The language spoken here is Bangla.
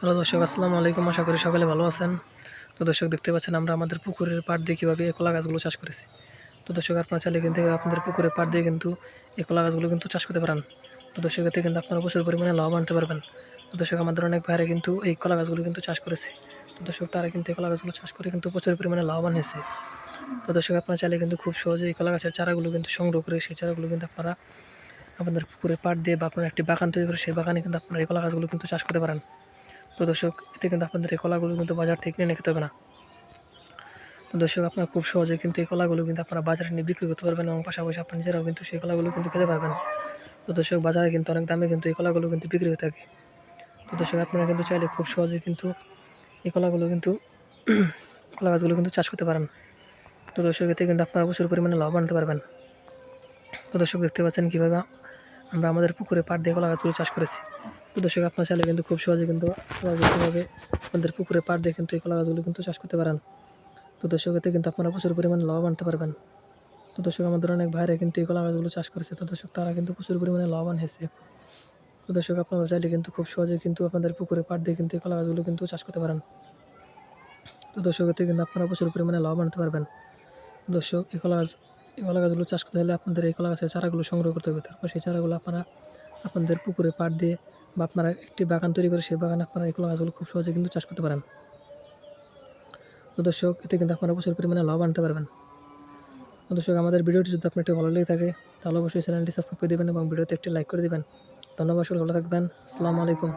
হ্যালো দর্শক, আসসালামু আলাইকুম। আশা করি সকালে ভালো আছেন। তো দর্শক, দেখতে পাচ্ছেন আমরা আমাদের পুকুরের পাড় দিয়ে কীভাবে কলা গাছগুলো চাষ করেছি। তো দর্শক, আপনারা চাইলে কিন্তু আপনাদের পুকুরের পাড় দিয়ে কিন্তু এই কলা গাছগুলো কিন্তু চাষ করতে পারেন। তো দর্শক, এতে কিন্তু আপনারা প্রচুর পরিমাণে লাভ আনতে পারবেন। তো দর্শক, আমাদের অনেক ভাইরা কিন্তু এই কলা গাছগুলো কিন্তু চাষ করেছে। তো দর্শক, তারা কিন্তু এই কলা গাছগুলো চাষ করে কিন্তু প্রচুর পরিমাণে লাভবান হয়েছে। তো দর্শক, আপনারা চাইলে কিন্তু খুব সহজে এই কলা গাছের চারাগুলো কিন্তু সংগ্রহ করে সেই চারাগুলো কিন্তু আপনারা আপনাদের পুকুরে পাড় দিয়ে বা আপনার একটি বাগান তৈরি করে সেই বাগানে কিন্তু আপনারা এই কলা গাছগুলো কিন্তু চাষ করতে পারেন। তো দর্শক, এতে কিন্তু আপনাদের এই কলাগুলো কিন্তু বাজার থেকে কিনে খেতে হবে না। তো দর্শক, আপনারা খুব সহজে কিন্তু এই কলাগুলো কিন্তু আপনারা বাজারে নিয়ে বিক্রি করতে পারবেন এবং পাশাপাশি আপনার নিজেরাও কিন্তু সেই কলাগুলো কিন্তু খেতে পারবেন। তো দর্শক, বাজারে কিন্তু অনেক দামে কিন্তু এই কলাগুলো কিন্তু বিক্রি হয়ে থাকে। তো দর্শক, আপনারা কিন্তু চাইলে খুব সহজে কিন্তু এই কলাগুলো কিন্তু কলা গাছগুলো কিন্তু চাষ করতে পারেন। তো দর্শক, এতে কিন্তু আপনারা প্রচুর পরিমাণে লাভ আনতে পারবেন। তো দর্শক, দেখতে পাচ্ছেন কীভাবে আমরা আমাদের পুকুরে পাট দিয়ে কলা গাছগুলো চাষ করেছি। তো দর্শক, আপনার চাইলে কিন্তু খুব সহজে কিন্তু কীভাবে আমাদের পুকুরে পাট দিয়ে কিন্তু এই কলা গাছগুলো কিন্তু চাষ করতে পারেন। তো দর্শক, এতে কিন্তু আপনারা প্রচুর পরিমাণে লাভ আনতে পারবেন। তো দর্শক, আমাদের অনেক ভাইরা কিন্তু এই কলা গাছগুলো চাষ করেছে। তো দর্শক, তারা কিন্তু প্রচুর পরিমাণে লাভবান হয়েছে তো দর্শক, আপনারা চাইলে কিন্তু খুব সহজে কিন্তু আপনাদের পুকুরে পাট দিয়ে কিন্তু এই কলা গাছগুলো কিন্তু চাষ করতে পারেন। তো দর্শক, এতে কিন্তু আপনারা প্রচুর পরিমাণে লাভ আনতে পারবেন। দর্শক, এই কলা গাছ, এই কলা গাছগুলো চাষ করতে হলে আপনাদের এই কলা গাছের চারাগুলো সংগ্রহ করতে হবে। তারপর সেই চারাগুলো আপনারা আপনাদের পুকুরে পাট দিয়ে বা আপনারা একটি বাগান তৈরি করে সেই বাগানে আপনারা এগুলো গাছগুলো খুব সহজে কিন্তু চাষ করতে পারেন। তো দর্শক, এতে কিন্তু আপনারা প্রচুর পরিমাণে লাভ আনতে পারবেন। তো দর্শক, আমাদের ভিডিওটি যদি আপনার একটু ভালো লেগে থাকে, তাহলে অবশ্যই চ্যানেলটি সাবস্ক্রাইব করে দেবেন এবং ভিডিওতে একটি লাইক করে দেবেন। ধন্যবাদ, সকল ভালো থাকবেন। আসসালামু আলাইকুম।